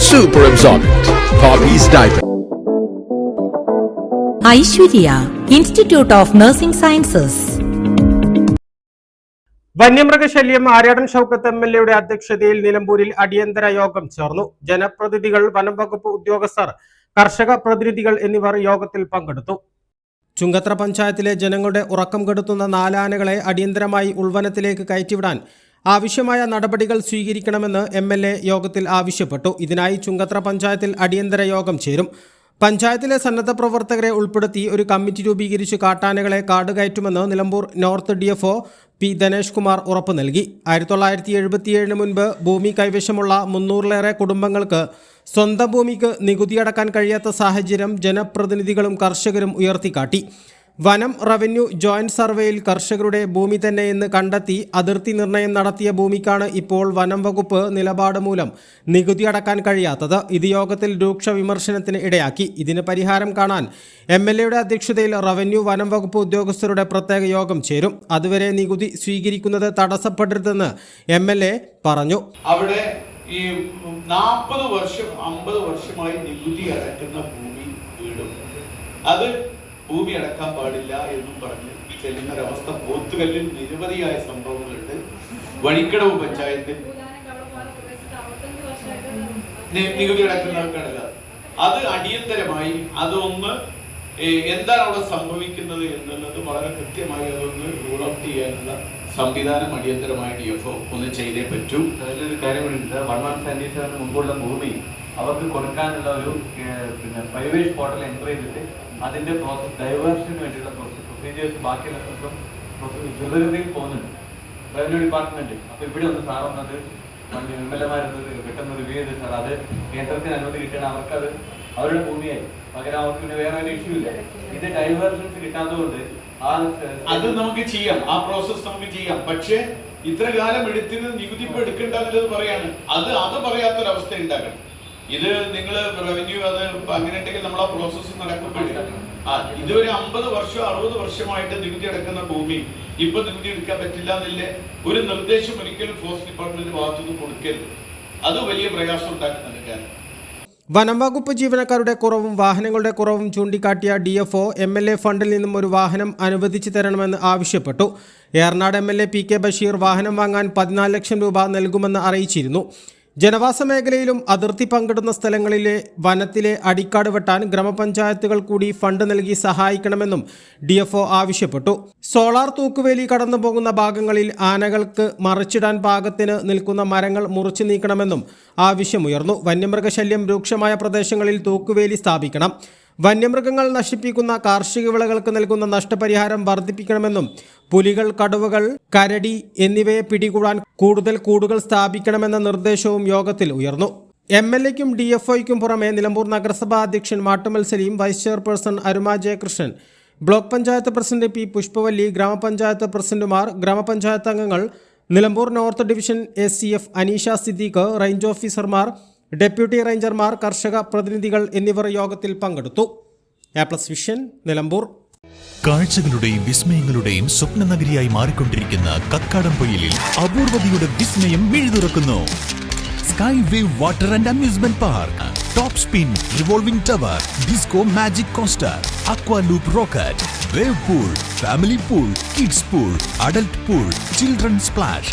Super Absorbent. Hobbies Diaper. Aishwarya institute of nursing sciences വന്യമൃഗശല്യം Aryadan Shoukath M L എയുടെ അധ്യക്ഷതയിൽ നിലമ്പൂരിൽ അടിയന്തര യോഗം ചേർന്നു ജനപ്രതിനിധികൾ വനം വകുപ്പ് ഉദ്യോഗസ്ഥർ കർഷക പ്രതിനിധികൾ എന്നിവർ യോഗത്തിൽ പങ്കെടുത്തു ചുങ്കത്ര പഞ്ചായത്തിലെ ജനങ്ങളുടെ ഉറക്കം കെടുത്തുന്ന നാലാനകളെ അടിയന്തരമായി ഉൾവനത്തിലേക്ക് കയറ്റിവിടാൻ ആവശ്യമായ നടപടികൾ സ്വീകരിക്കണമെന്ന് എം യോഗത്തിൽ ആവശ്യപ്പെട്ടു. ഇതിനായി ചുങ്കത്ര പഞ്ചായത്തിൽ അടിയന്തര യോഗം ചേരും. പഞ്ചായത്തിലെ സന്നദ്ധ പ്രവർത്തകരെ ഉൾപ്പെടുത്തി ഒരു കമ്മിറ്റി രൂപീകരിച്ച് കാട്ടാനകളെ കാടുകയറ്റുമെന്ന് Nilambur north D F O P Dhanesh Kumar ഉറപ്പ് നൽകി. ആയിരത്തി തൊള്ളായിരത്തി എഴുപത്തിയേഴിന് മുൻപ് ഭൂമി കൈവശമുള്ള മുന്നൂറിലേറെ കുടുംബങ്ങൾക്ക് സ്വന്തം ഭൂമിക്ക് നികുതി അടക്കാൻ കഴിയാത്ത സാഹചര്യം ജനപ്രതിനിധികളും കർഷകരും ഉയർത്തിക്കാട്ടി. വനം റവന്യൂ ജോയിന്റ് സർവേയിൽ കർഷകരുടെ ഭൂമി തന്നെയെന്ന് കണ്ടെത്തി അതിർത്തി നിർണയം നടത്തിയ ഭൂമിക്കാണ് ഇപ്പോൾ വനം വകുപ്പ് നിലപാട് മൂലം നികുതി അടക്കാൻ കഴിയാത്തത്. ഇത് യോഗത്തിൽ രൂക്ഷ വിമർശനത്തിന് ഇടയാക്കി. ഇതിന് പരിഹാരം കാണാൻ എം എൽ എയുടെ അധ്യക്ഷതയിൽ റവന്യൂ വനം വകുപ്പ് ഉദ്യോഗസ്ഥരുടെ പ്രത്യേക യോഗം ചേരും. അതുവരെ നികുതി സ്വീകരിക്കുന്നത് തടസ്സപ്പെടരുതെന്ന് എം എൽ എ പറഞ്ഞു. അവിടെ ഈ നാൽപ്പത് വർഷം അമ്പത് വർഷമായി നികുതി അടക്കുന്ന ഭൂമി വീടും. അത് ഭൂമി അടക്കാൻ പാടില്ല എന്നും പറഞ്ഞ് ചെല്ലുന്ന ഒരവസ്ഥ പോത്തുകല്ലിൽ നിരവധിയായ സംഭവങ്ങളുണ്ട്. വഴിക്കടവ് പഞ്ചായത്തിൽ നികുതി അടക്കുന്നവർക്കാണല്ലോ അത് അടിയന്തരമായി അതൊന്ന് എന്താണ് അവിടെ സംഭവിക്കുന്നത് എന്നുള്ളത് വളരെ കൃത്യമായി അതൊന്ന് റൂൾ ഔട്ട് ചെയ്യാനുള്ള സംവിധാനം അടിയന്തരമായി ഡി എഫ് ഒന്ന് ചെയ്തേ പറ്റൂ. അതിലൊരു കാര്യം കൂടിയുണ്ട് വൺ വൺ സെവന് മുമ്പുള്ള ഭൂമി. അവർക്ക് കൊടുക്കാനുള്ള ഒരു പിന്നെ പ്രൈവേറ്റ് പോർട്ടൽ എന്റർ ചെയ്തിട്ട് അതിന്റെ പ്രോസസ് ഡൈവേഴ്സിന് വേണ്ടിയുള്ള പ്രോസസ് പ്രൊസീജിയേഴ്സ് ബാക്കിയുള്ള പ്രോസസ് ദ്രുതഗതിയിൽ പോകുന്നുണ്ട്. റവന്യൂ ഡിപ്പാർട്ട്മെന്റ് അപ്പോൾ ഇവിടെ ഒന്ന് സാർ വന്നത് എം എൽ എമാരുന്നത് പെട്ടെന്ന് റിവ്യൂ ചെയ്ത് സാർ അത് കേന്ദ്രത്തിന് അനുമതി കിട്ടണം അവർക്കത് അവരുടെ ഭൂമിയായി. പകരം അവർക്ക് പിന്നെ വേറെ ഒരു ഇഷ്യൂ ഇല്ല. ഇത് ഡൈവേർഷൻസ് കിട്ടാത്തതുകൊണ്ട് ആ അത് നമുക്ക് ചെയ്യാം. ആ പ്രോസസ് നമുക്ക് ചെയ്യാം. പക്ഷേ ഇത്ര കാലം എടുത്തിന് നികുതി ഇപ്പൊ എടുക്കണ്ടെന്നുള്ളത് പറയാണ്. അത് അത് പറയാത്തൊരവസ്ഥ ഉണ്ടാകണം. ഇത് നിങ്ങൾ റവന്യൂ അത് ഇപ്പൊ അങ്ങനെ ഉണ്ടെങ്കിൽ നമ്മൾ ആ പ്രോസസ്സ് നടക്കുമ്പോഴേ. ആ ഇതുവരെ അമ്പത് വർഷം അറുപത് വർഷമായിട്ട് നികുതി അടക്കുന്ന ഭൂമി ഇപ്പൊ നികുതി എടുക്കാൻ പറ്റില്ല എന്നില്ലേ ഒരു നിർദ്ദേശം ഒരിക്കലും ഫോറസ്റ്റ് ഡിപ്പാർട്ട്മെന്റ് ഭാഗത്തുനിന്ന് കൊടുക്കരുത്. അത് വലിയ പ്രയാസം ഉണ്ടാക്കുന്നുണ്ട് കാരണം. വനം വകുപ്പ് ജീവനക്കാരുടെ കുറവും വാഹനങ്ങളുടെ കുറവും ചൂണ്ടിക്കാട്ടിയ D F O M L A ഫണ്ടിൽ നിന്നും ഒരു വാഹനം അനുവദിച്ചു തരണമെന്ന് ആവശ്യപ്പെട്ടു. Eranad M L A P K Basheer വാഹനം വാങ്ങാൻ പതിനാല് ലക്ഷം രൂപ നൽകുമെന്ന് അറിയിച്ചിരുന്നു. ജനവാസ മേഖലയിലും അതിർത്തി പങ്കിടുന്ന സ്ഥലങ്ങളിലെ വനത്തിലെ അടിക്കാട് വെട്ടാൻ ഗ്രാമപഞ്ചായത്തുകൾ കൂടി ഫണ്ട് നൽകി സഹായിക്കണമെന്നും ഡി ആവശ്യപ്പെട്ടു. സോളാർ തൂക്കുവേലി കടന്നു പോകുന്ന ഭാഗങ്ങളിൽ ആനകൾക്ക് മറിച്ചിടാൻ പാകത്തിന് നിൽക്കുന്ന മരങ്ങൾ മുറിച്ചു നീക്കണമെന്നും ആവശ്യമുയർന്നു. വന്യമൃഗശല്യം രൂക്ഷമായ പ്രദേശങ്ങളിൽ തൂക്കുവേലി സ്ഥാപിക്കണം. വന്യമൃഗങ്ങൾ നശിപ്പിക്കുന്ന കാർഷിക വിളകൾക്ക് നൽകുന്ന നഷ്ടപരിഹാരം വർദ്ധിപ്പിക്കണമെന്നും പുലികൾ കടുവകൾ കരടി എന്നിവയെ പിടികൂടാൻ കൂടുതൽ കൂടുകൾ സ്ഥാപിക്കണമെന്ന നിർദ്ദേശവും യോഗത്തിൽ ഉയർന്നു. എം എൽ എക്കും ഡി എഫ് ഒയ്ക്കും പുറമെ നിലമ്പൂർ നഗരസഭാ അധ്യക്ഷൻ Mattummal Saleem vice chairperson Aruma Jayakrishnan block panchayat president P Pushpavalli ഗ്രാമപഞ്ചായത്ത് പ്രസിഡന്റുമാർ ഗ്രാമപഞ്ചായത്ത് അംഗങ്ങൾ Nilambur north division S C F Aneesha Siddique range ഓഫീസർമാർ ഡെപ്യൂട്ടി റേഞ്ചർമാർ കർഷക പ്രതിനിധികൾ എന്നിവർ യോഗത്തിൽ പങ്കെടുത്തു. A plus vision Nilambur. കാഴ്ചകളുടെയും വിസ്മയങ്ങളുടെയും സ്വപ്ന നഗരിയായി മാറിക്കൊണ്ടിരിക്കുന്ന കക്കാടംപൊയിലിൽ അപൂർവതയുടെ വിസ്മയം മിഴുതുറക്കുന്നു. Sky wave water and amusement park top spin revolving tower disco magic coaster aqua loop rocket wave pool family pool kids pool adult pool children splash